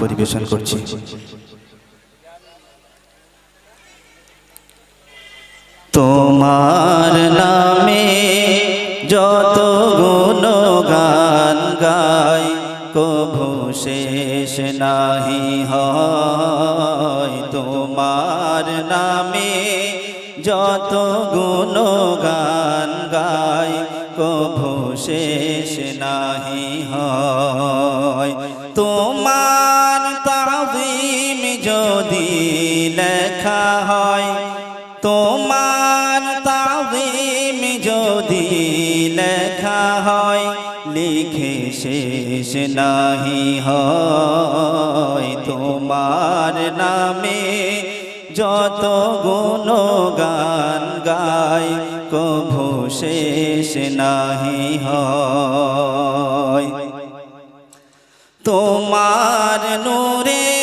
পরিবেশন করছি। তোমার নামে যত গুণগান গাই কভু শেষ নাহি হয়। তোমার নামে যত গুণগান গাই, কভু শেষ নাহি হয়। তোমার তাজিম যদি লেখা হয়, তোমার তাজিম যদি লেখা হয় লিখে শেষ নাহি হয়। তোমার নামে যত গুণ গান গাই, কভু শেষ নাহি হয়। তোমার নূরের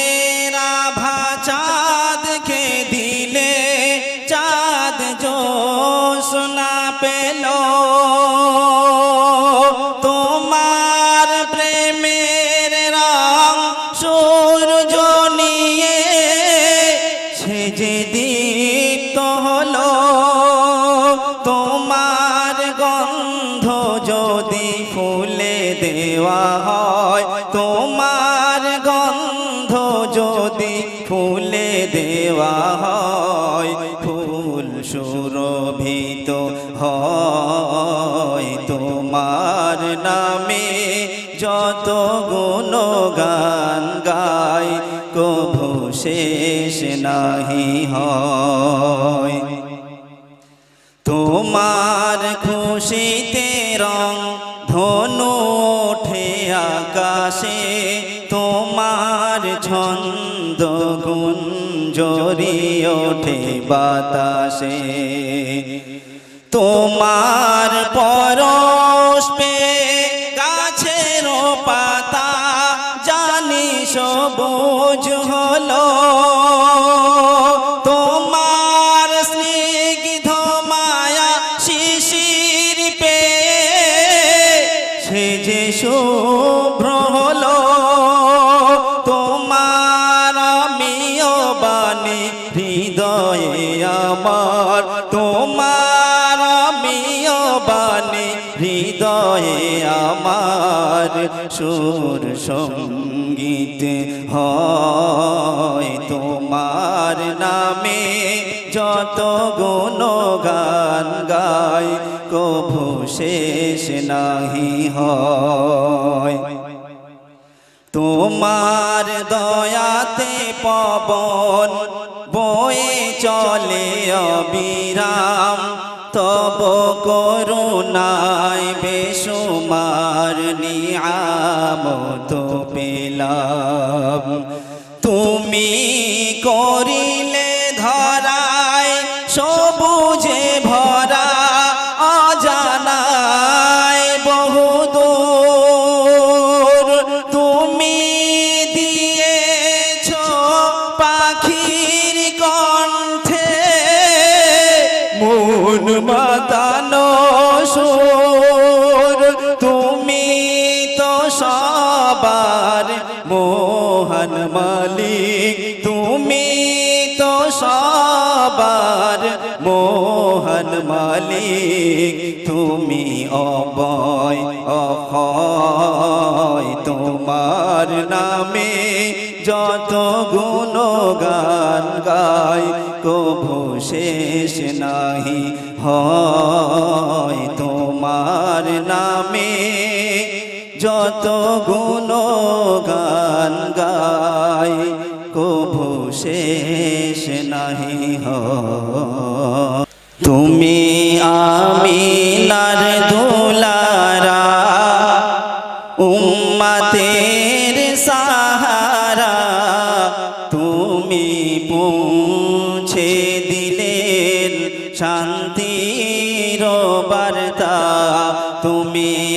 ফুলে দেওয়া হয়। তোমার গন্ধ যদি ফুলে দেওয়া হয়, ফুল সুরভিত হয়। তোমার নামে যত গুণগান গাই, কভু শেষ নাহি হয়। তোমার খুশিতে রং আকাশে তোমার ছন্দ গুণ জোরি ওঠে বাতাসে। তোমার পরশ পে গাছের পাতা, জানি সবুজ হলো আমার, তোমার আমিও বাণী হৃদয়ে আমার সুর সংগীত হয়। তোমার নামে যত গুণ গান গাই, কভু শেষ নাহি হয়। তোমার দয়াতে পবন বয়ে চলে অবিরাম তব করুণায় বেসুমার নিয়ামত পেলাম। তুমি করিলে ধরায় মন মাতানো সুর, তুমি তো সবার মোহন মালিক। তুমি তো সবার মোহন মালিক। তুমি অবয় অক্ষয়, তোমার নামে যত গুণগান গাই কভু শেষ নাহি হয় তোমার নামে। যত গুণগান গাই কভু শেষ নাহি হয়। তুমি আমিনার দুলারা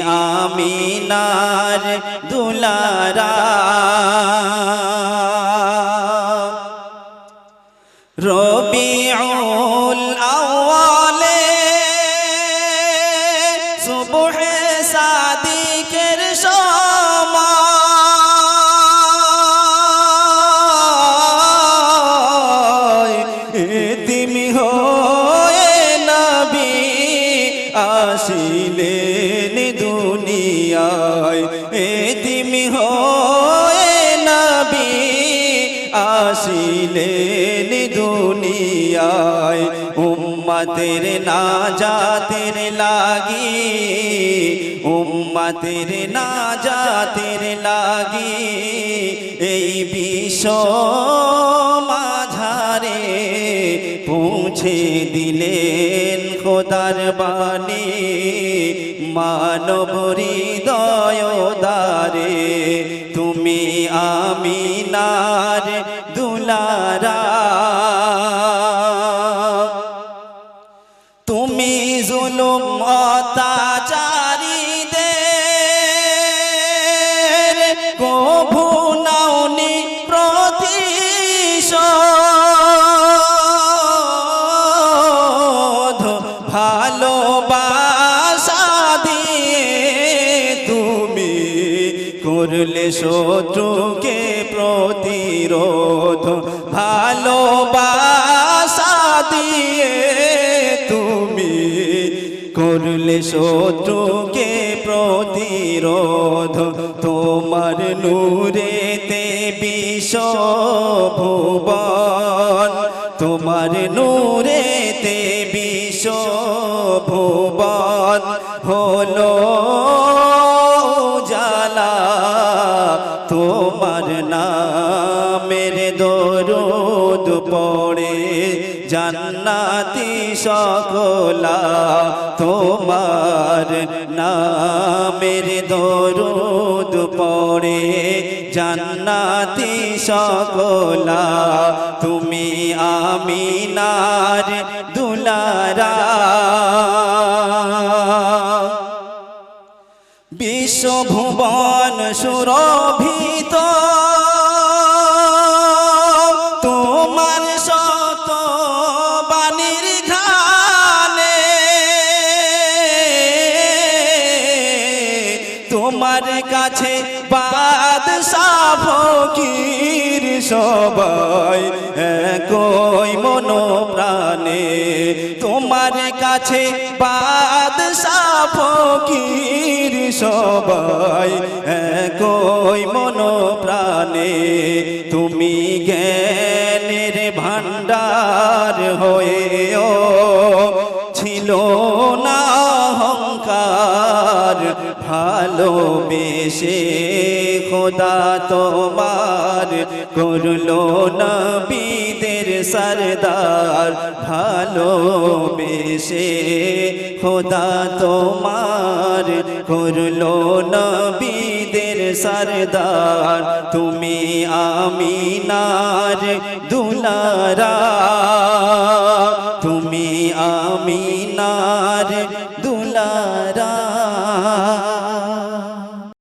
আমিনার দুলারা। এতিমি হয়ে নবী আসিলেন দুনিয়ায়। উম্মতের নাজাতের লাগি, উম্মতের নাজাতের লাগি। এই বিশ্ব মাঝারে পৌঁছে দিলেন খোদার বাণী। মানব আমিনার দুলারা। তুমি জুলুম অত্যাচারীদের কভু নাওনি প্রতিশোধ। ভালোবাসা দিয়ে তুমি করলে শত্রুকে প্রতিরোধ। তোমার নূরেতে বিষ ভুবন তোমার নূরেতে বিষ ভুবন হলো জান্নাতি সকলা তোমার নামের দরুদ পড়ে। জান্নাতি সকলা তুমি আমিনার দুলারা। বিশ্বভুবন সুরভিত তোমার কাছে বাদশাহ ফকির সবাই একই মন প্রাণে তোমার কাছে বাদশাহ ফকির সবাই একই মন প্রাণে তুমি জ্ঞানের অহংকার ভালোবেসে খোদা তোমার করল নবীদের সরদার। ভালোবেসে খোদা তোমার করল নবীদের সরদার। তুমি আমিনার দুলারা। তুমি আমি